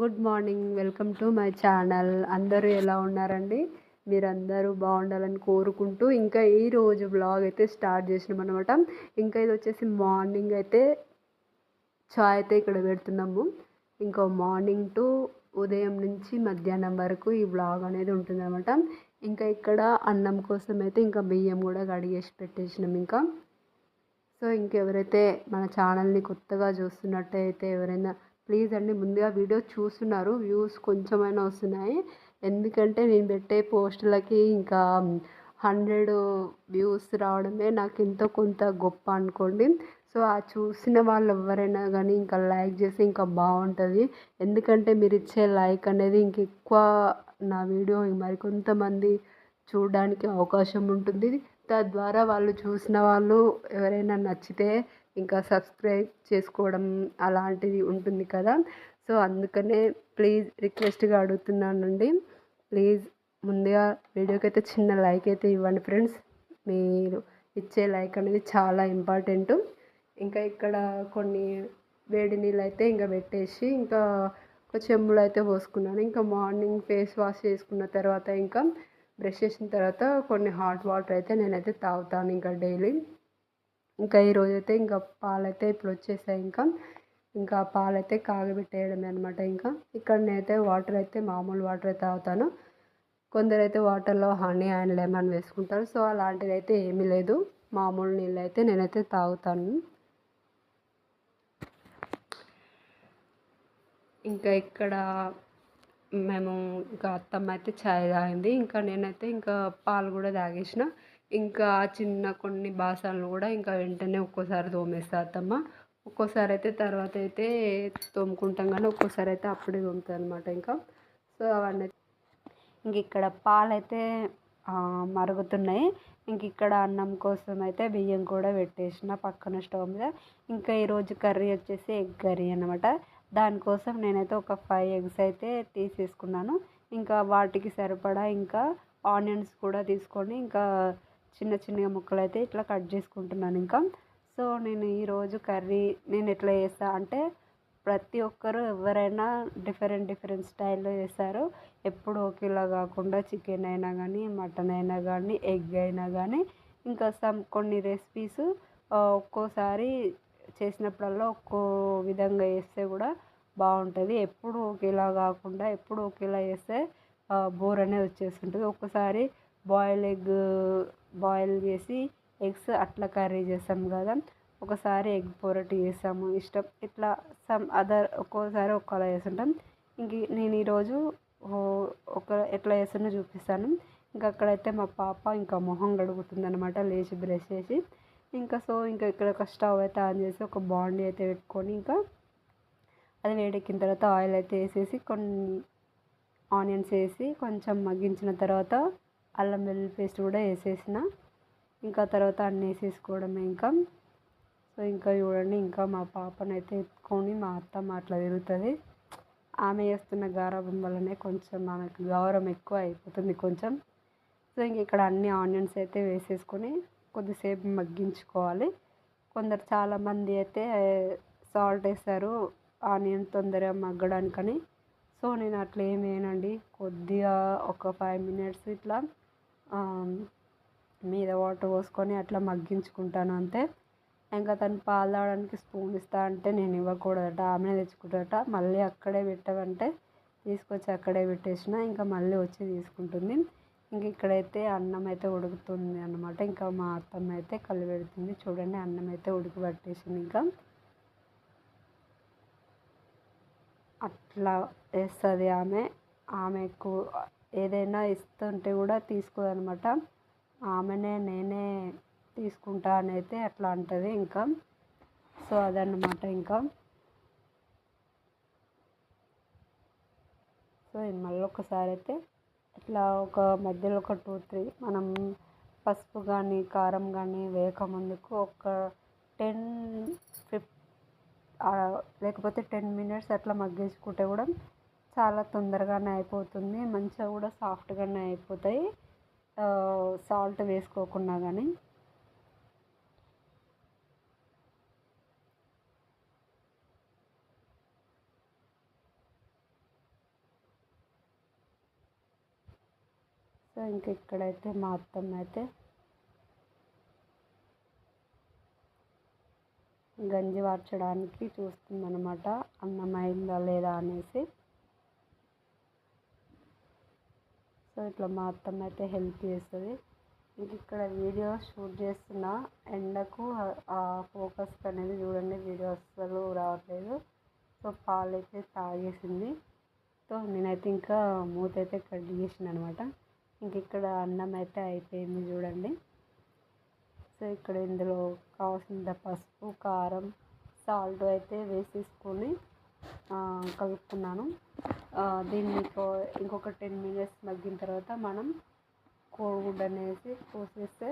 Good morning. Welcome to my channel. అందరూ ఎలా ఉన్నారండి? మీరందరూ బాగుండాలని కోరుకుంటూ ఇంకా ఈ రోజు బ్లాగ్ అయితే స్టార్ట్ చేసినాం అనమాట ఇంకా ఇది వచ్చేసి మార్నింగ్ అయితే చాయ్ అయితే ఇక్కడ పెడుతున్నాము. ఇంకా మార్నింగ్ టు ఉదయం నుంచి మధ్యాహ్నం వరకు ఈ బ్లాగ్ అనేది ఉంటుందన్నమాట. ఇంకా ఇక్కడ అన్నం కోసం అయితే ఇంకా బియ్యం కూడా కడిగేసి పెట్టేసినాం ఇంకా. సో ఇంకెవరైతే మన ఛానల్ని కొత్తగా చూస్తున్నట్టయితే ఎవరైనా ప్లీజ్ అండి ముందుగా వీడియో చూస్తున్నారు వ్యూస్ కొంచెమైనా వస్తున్నాయి. ఎందుకంటే నేను పెట్టే పోస్టులకి ఇంకా హండ్రెడ్ వ్యూస్ రావడమే నాకు ఎంతో కొంత గొప్ప అనుకోండి. సో ఆ చూసిన వాళ్ళు ఎవరైనా కానీ ఇంకా లైక్ చేస్తే ఇంకా బాగుంటుంది. ఎందుకంటే మీరు ఇచ్చే లైక్ అనేది ఇంక ఎక్కువ నా వీడియో మరికొంతమంది చూడడానికి అవకాశం ఉంటుంది. తద్వారా వాళ్ళు చూసిన వాళ్ళు ఎవరైనా నచ్చితే ఇంకా సబ్స్క్రైబ్ చేసుకోవడం అలాంటిది ఉంటుంది కదా. సో అందుకనే ప్లీజ్ రిక్వెస్ట్గా అడుగుతున్నానండి. ప్లీజ్ ముందుగా వీడియోకి అయితే చిన్న లైక్ అయితే ఇవ్వండి ఫ్రెండ్స్. మీరు ఇచ్చే లైక్ అనేది చాలా ఇంపార్టెంట్. ఇంకా ఇక్కడ కొన్ని వేడి నీళ్ళు అయితే ఇంకా పెట్టేసి ఇంకా ఒక చెంబులు అయితే పోసుకున్నాను. ఇంకా మార్నింగ్ ఫేస్ వాష్ చేసుకున్న తర్వాత ఇంకా బ్రష్ చేసిన తర్వాత కొన్ని హాట్ వాటర్ అయితే నేనైతే తాగుతాను ఇంకా డైలీ. ఇంకా ఈరోజు అయితే ఇంకా పాలైతే ఇప్పుడు వచ్చేసాయి ఇంకా. ఇంకా పాలైతే కాగబెట్టేయడమే అనమాట ఇంకా. ఇక్కడ నేనైతే వాటర్ అయితే మామూలు వాటర్ అయితే తాగుతాను. కొందరైతే వాటర్లో హనీ అండ్ లెమన్ వేసుకుంటారు. సో అలాంటిది అయితే ఏమీ లేదు. మామూలు నీళ్ళు అయితే నేనైతే తాగుతాను. ఇంకా ఇక్కడ మేము ఇంకా అత్తమ్మ అయితే చాయ్ తాగింది. ఇంకా నేనైతే ఇంకా పాలు కూడా తాగేసిన. ఇంకా చిన్న కొన్ని బాసనలు కూడా ఇంకా వెంటనే ఒక్కోసారి తోమేస్తా అత్తమ్మ. ఒక్కోసారి అయితే తర్వాత అయితే తోముకుంటాం కానీ ఒక్కోసారి అయితే అప్పుడే తోముతాయి అనమాట ఇంకా. సో అవన్నీ ఇంక ఇక్కడ పాలైతే మరుగుతున్నాయి. ఇంక ఇక్కడ అన్నం కోసం అయితే బియ్యం కూడా పెట్టేసిన పక్కన స్టవ్ మీద. ఇంకా ఈరోజు కర్రీ వచ్చేసి ఎగ్ కర్రీ అనమాట దానికోసం నేనైతే ఒక ఫైవ్ ఎగ్స్ అయితే తీసేసుకున్నాను. ఇంకా వాటికి సరిపడా ఇంకా ఆనియన్స్ కూడా తీసుకొని ఇంకా చిన్న చిన్నగా ముక్కలు అయితే ఇట్లా కట్ చేసుకుంటున్నాను ఇంకా. సో నేను ఈరోజు కర్రీ నేను ఎట్లా చేస్తా అంటే ప్రతి ఒక్కరు ఎవరైనా డిఫరెంట్ డిఫరెంట్ స్టైల్లో చేస్తారు. ఎప్పుడు ఒకేలా కాకుండా చికెన్ అయినా కానీ మటన్ అయినా కానీ ఎగ్ అయినా కానీ ఇంకా సమ్ కొన్ని రెసిపీస్ ఒక్కోసారి చేసినప్పుడల్లా ఒక్కో విధంగా చేస్తే కూడా బాగుంటుంది. ఎప్పుడు ఒకేలా కాకుండా ఎప్పుడు ఒకేలా చేస్తే బోర్ అనేది వచ్చేస్తుంటుంది. ఒక్కసారి బాయిల్ ఎగ్ బాయిల్ చేసి ఎగ్స్ అట్లా కర్రీ చేస్తాం కదా. ఒకసారి ఎగ్ పొరటి చేస్తాము. ఇష్టం. ఇట్లా సమ్ అదర్ ఒక్కోసారి ఒక్కోలా చేస్తుంటాం. ఇంక నేను ఈరోజు ఒక ఎట్లా చేస్తున్నా చూపిస్తాను. ఇంకా అక్కడైతే మా పాప ఇంకా మొహం కడుగుతుంది అనమాట లేచి బ్రష్ చేసి. ఇంకా సో ఇంకా ఇక్కడ ఒక స్టవ్ అయితే ఆన్ చేసి ఒక బాండీ అయితే పెట్టుకొని ఇంకా అది వేడెక్కిన తర్వాత ఆయిల్ అయితే వేసేసి కొన్ని ఆనియన్స్ వేసి కొంచెం మగ్గించిన తర్వాత అల్లం వెల్లుల్లి పేస్ట్ కూడా వేసేసిన. ఇంకా తర్వాత అన్నీ వేసేసుకోవడమే ఇంకా. సో ఇంకా చూడండి ఇంకా మా పాపనైతే ఎత్తుకొని మా అత్తమ్మ అట్లా తిరుగుతుంది. ఆమె చేస్తున్న గారాబం వల్లనే కొంచెం ఆమెకు గౌరవం ఎక్కువ అయిపోతుంది కొంచెం. సో ఇంక ఇక్కడ అన్ని ఆనియన్స్ అయితే వేసేసుకొని కొద్దిసేపు మగ్గించుకోవాలి. కొందరు చాలామంది అయితే సాల్ట్ వేస్తారు ఆనియన్ తొందరగా మగ్గడానికని. సో నేను అట్లా ఏమేనండి కొద్దిగా ఒక ఫైవ్ మినిట్స్ ఇట్లా మీద వాటర్ పోసుకొని అట్లా మగ్గించుకుంటాను అంతే. ఇంకా తను పాలు తాగడానికి స్పూన్ ఇస్తా అంటే నేను ఇవ్వకూడదట ఆమె తెచ్చుకుంటాడట మళ్ళీ అక్కడే పెట్టవంటే తీసుకొచ్చి అక్కడే పెట్టేసిన ఇంకా మళ్ళీ వచ్చి తీసుకుంటుంది. ఇంక ఇక్కడైతే అన్నం అయితే ఉడుకుతుంది అనమాట ఇంకా మా అత్తమ్మ అయితే కళ్ళు పెడుతుంది. చూడండి అన్నం అయితే ఉడికబట్టేసింది ఇంకా. అట్లా వేస్తుంది ఆమె. ఆమె ఎక్కువ ఏదైనా ఇస్తుంటే కూడా తీసుకోదనమాట. ఆమెనే నేనే తీసుకుంటా అని అయితే అట్లా అంటుంది ఇంకా. సో అదన్నమాట ఇంకా. సో మళ్ళీ ఒకసారి అయితే ఇట్లా ఒక మధ్యలో ఒక టూ త్రీ మనం పసుపు కానీ కారం కానీ వేయక ముందుకు ఒక టెన్ ఫిఫ్ లేకపోతే టెన్ మినిట్స్ అట్లా మగ్గించుకుంటే కూడా చాలా తొందరగానే అయిపోతుంది. మంచిగా కూడా సాఫ్ట్గానే అయిపోతాయి. సాల్ట్ వేసుకోకుండా కానీ సో ఇంక ఇక్కడైతే మా అయితే గంజి వార్చడానికి చూస్తుందన్నమాట. అన్నం అయిందా లేదా అనేసి. సో ఇట్లా మా అత్తమ్మ అయితే హెల్ప్ చేస్తుంది. ఇంక ఇక్కడ వీడియో షూట్ చేస్తున్న. ఎండకు ఆ ఫోకస్ అనేది చూడండి వీడియో అస్సలు రావట్లేదు. సో పాలు అయితే తాగేసింది. సో నేనైతే ఇంకా మూత అయితే కట్ చేసిన అనమాట ఇంక ఇక్కడ అన్నం అయితే అయిపోయింది చూడండి. సో ఇక్కడ ఇందులో కావాల్సినంత పసుపు కారం సాల్ట్ అయితే వేసేసుకొని కలుపుకున్నాను దీన్ని ఇంకొక టెన్ మినిట్స్ మగ్గిన తర్వాత మనం కోడిగుడ్డు అనేసి పోసేస్తే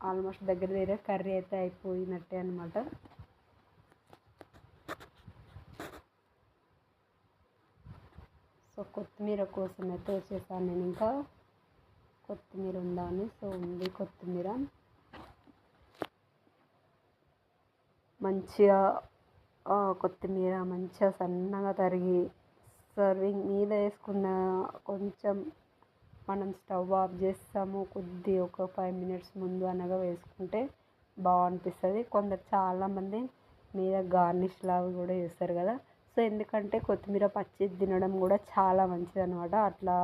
ఆల్మోస్ట్ దగ్గర దగ్గర కర్రీ అయితే అయిపోయినట్టే అనమాట సో కొత్తిమీర కోసం అయితే వచ్చేసాను నేను ఇంకా. కొత్తిమీర ఉందా అని సో ఉంది కొత్తిమీర. మంచిగా కొత్తిమీర మంచిగా సన్నగా తరిగి సర్వింగ్ మీద వేసుకున్న కొంచెం మనం స్టవ్ ఆఫ్ చేస్తాము. కొద్ది ఒక ఫైవ్ మినిట్స్ ముందు అనగా వేసుకుంటే బాగా కొందరు చాలామంది మీద గార్నిష్ లాగా కూడా చేస్తారు కదా. సో ఎందుకంటే కొత్తిమీర పచ్చి తినడం కూడా చాలా మంచిది అనమాట అట్లా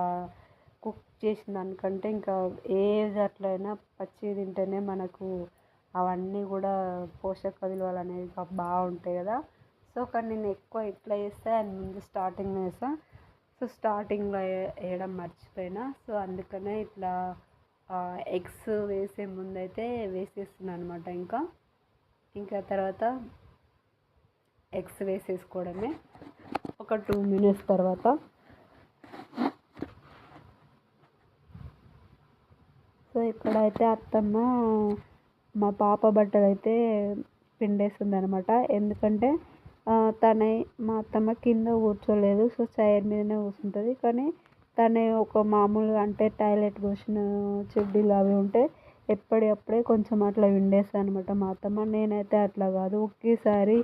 కుక్ చేసిన దానికంటే ఇంకా ఏది అట్లయినా పచ్చి తింటేనే మనకు అవన్నీ కూడా పోషక విలువలు అనేవి బాగుంటాయి కదా. సో కానీ నేను ఎక్కువ ఎట్లా చేస్తే అండ్ ముందు స్టార్టింగ్లో వేస్తా సో స్టార్టింగ్లో వేయడం మర్చిపోయినా. సో అందుకనే ఇట్లా ఎగ్స్ వేసే ముందు అయితే వేసేస్తున్నాను అనమాట ఇంకా. ఇంకా తర్వాత ఎగ్స్ వేసేసుకోవడమే. ఒక టూ మినిట్స్ తర్వాత. సో ఇక్కడైతే అత్తమ్మ మా పాప బట్టలు అయితే పిండేస్తుంది అనమాట ఎందుకంటే తనే మా అత్తమ్మ కింద కూర్చోలేదు. సో చైర్ మీదనే కూర్చుంటుంది. కానీ తనే ఒక మామూలుగా అంటే టాయిలెట్ పోసిన చెడ్డీలు అవి ఉంటే ఎప్పటికప్పుడే కొంచెం అట్లా పిండేస్తాను అనమాట మా అత్తమ్మ. నేనైతే అట్లా కాదు. ఒకేసారి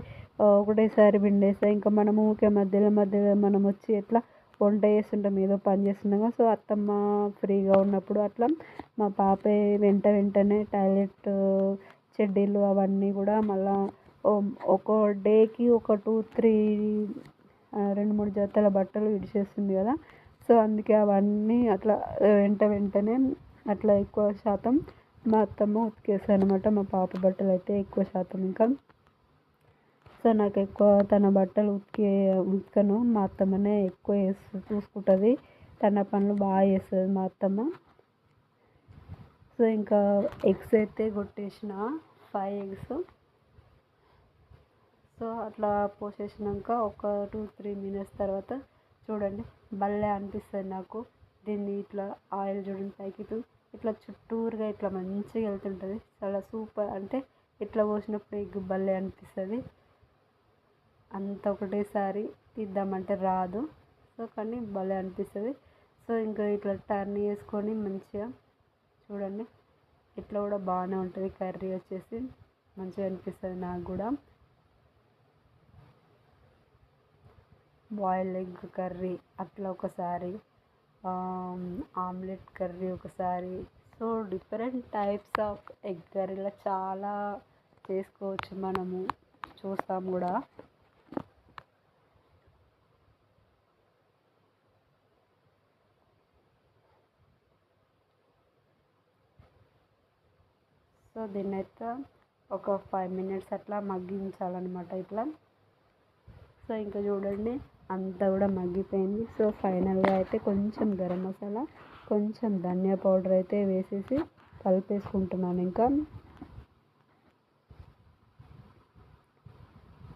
ఒకటేసారి పిండేస్తా ఇంకా మనము ఊరికే మధ్యలో మధ్యలో మనం వచ్చి ఎట్లా వంట చేస్తుంటాం ఏదో పని చేస్తుండగా. సో అత్తమ్మ ఫ్రీగా ఉన్నప్పుడు అట్లా మా పాప వెంట వెంటనే టాయిలెట్ చెడ్డీలు అవన్నీ కూడా మళ్ళా ఒక డేకి ఒక టూ త్రీ రెండు మూడు జతల బట్టలు విడిచేస్తుంది కదా. సో అందుకే అవన్నీ అట్లా వెంట వెంటనే అట్లా ఎక్కువ శాతం మా అత్తమ్మ ఉతికేస్తుంది అనమాట మా పాప బట్టలు అయితే ఎక్కువ శాతం ఇంకా. చూస్తే నాకు ఎక్కువ తన బట్టలు ఉతికే ఉతకను. మా అత్తమ్మనే ఎక్కువ వేస్తూ చూసుకుంటుంది. తన పనులు బాగా చేస్తుంది మా అత్తమ్మ. సో ఇంకా ఎగ్స్ అయితే కొట్టేసిన ఫైవ్ ఎగ్స్. సో అట్లా పోసేసినాక ఒక టూ త్రీ మినిట్స్ తర్వాత చూడండి భలే అనిపిస్తుంది నాకు. దీన్ని ఇట్లా ఆయిల్ చూడండి పైకి ఇట్లా చుట్టూరుగా ఇట్లా మంచిగా వెళ్తుంటుంది. చాలా సూపర్. అంటే ఇట్లా పోసినప్పుడు ఎగ్ భలే అనిపిస్తుంది. అంత ఒకటేసారి తీద్దామంటే రాదు. సో కానీ భలే అనిపిస్తుంది. సో ఇంకా ఇట్లా టర్న్ చేసుకొని మంచిగా చూడండి. ఇట్లా కూడా బాగానే ఉంటుంది కర్రీ వచ్చేసి. మంచిగా అనిపిస్తుంది నాకు కూడా. బాయిల్డ్ ఎగ్ కర్రీ అట్లా ఒకసారి ఆమ్లెట్ కర్రీ ఒకసారి. So different types of egg కర్రీలో చాలా చేసుకోవచ్చు మనము. చూస్తాం కూడా. సో దీన్ని అయితే ఒక ఫైవ్ మినిట్స్ అట్లా మగ్గించాలన్నమాట ఇట్లా. సో ఇంకా చూడండి అంతా కూడా మగ్గిపోయింది. సో ఫైనల్గా అయితే కొంచెం గరం మసాలా కొంచెం ధనియా పౌడర్ అయితే వేసేసి కలిపేసుకుంటున్నాను ఇంకా.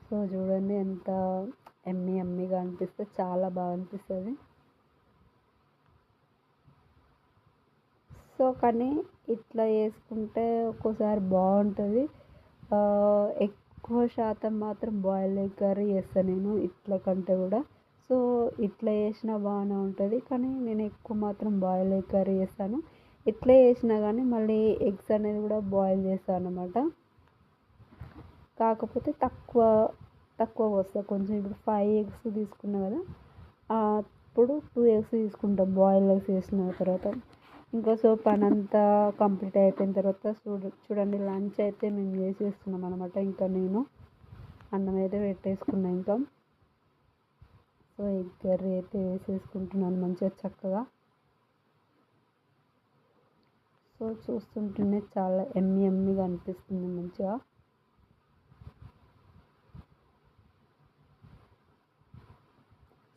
సో చూడండి ఎంత ఎమ్మి ఎమ్మిగా అనిపిస్తే చాలా బాగా అనిపిస్తుంది. సో కానీ ఇట్లా వేసుకుంటే ఒక్కోసారి బాగుంటుంది. ఎక్కువ శాతం మాత్రం బాయిల్డ్ ఎగ్ కర్రీ చేస్తాను నేను ఇట్ల కంటే కూడా. సో ఇట్లా చేసినా బాగానే ఉంటుంది కానీ నేను ఎక్కువ మాత్రం బాయిల్డ్ ఎగ్ కర్రీ చేస్తాను. ఇట్లే చేసినా కానీ మళ్ళీ ఎగ్స్ అనేది కూడా బాయిల్ చేస్తాను అనమాట కాకపోతే తక్కువ తక్కువ వస్తుంది కొంచెం ఇప్పుడు ఫైవ్ ఎగ్స్ తీసుకున్నా కదా అప్పుడు టూ ఎగ్స్ తీసుకుంటాం బాయిల్ ఎగ్స్ వేసిన తర్వాత. ఇంకా సో పని అంతా కంప్లీట్ అయిపోయిన తర్వాత చూడు చూడండి లంచ్ అయితే మేము చేసేస్తున్నాం అనమాట ఇంకా నేను అన్నం అయితే పెట్టేసుకున్నా ఇంకా. సో ఎగ్ కర్రీ అయితే వేసేసుకుంటున్నాను మంచిగా చక్కగా. సో చూస్తుంటేనే చాలా ఎమ్మి ఎమ్మిగా అనిపిస్తుంది మంచిగా.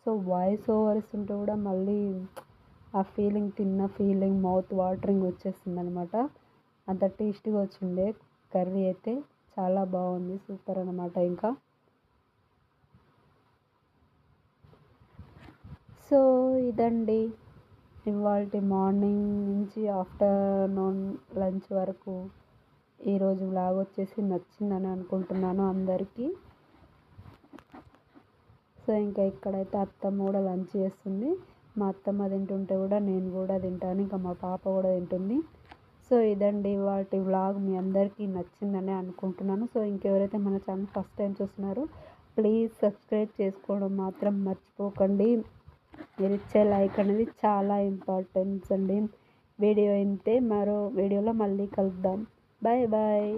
సో వాయిస్ ఓవర్స్ ఉంటే కూడా మళ్ళీ ఆ ఫీలింగ్ తిన్న ఫీలింగ్ మౌత్ వాటరింగ్ వచ్చేసింది అనమాట అంత టేస్టీగా వచ్చిండే. కర్రీ అయితే చాలా బాగుంది. సూపర్ అనమాట ఇంకా. సో ఇదండి. ఇవాళ మార్నింగ్ నుంచి ఆఫ్టర్నూన్ లంచ్ వరకు ఈరోజు బ్లాగ్ వచ్చేసి నచ్చిందని అనుకుంటున్నాను అందరికీ. సో ఇంకా ఇక్కడైతే అత్తమ్మ కూడా లంచ్ చేస్తుంది. మా అత్తమ్మ తింటుంటే కూడా నేను కూడా తింటాను ఇంకా మా పాప కూడా తింటుంది. సో ఇదండి వాటి వ్లాగ్ మీ అందరికీ నచ్చిందని అనుకుంటున్నాను. సో ఇంకెవరైతే మన ఛానల్ ఫస్ట్ టైం చూస్తున్నారో ప్లీజ్ సబ్స్క్రైబ్ చేసుకోవడం మాత్రం మర్చిపోకండి. మీరు ఇచ్చే లైక్ అనేది చాలా ఇంపార్టెన్స్ అండి. వీడియో అయితే మరో వీడియోలో మళ్ళీ కలుద్దాం. Bye bye.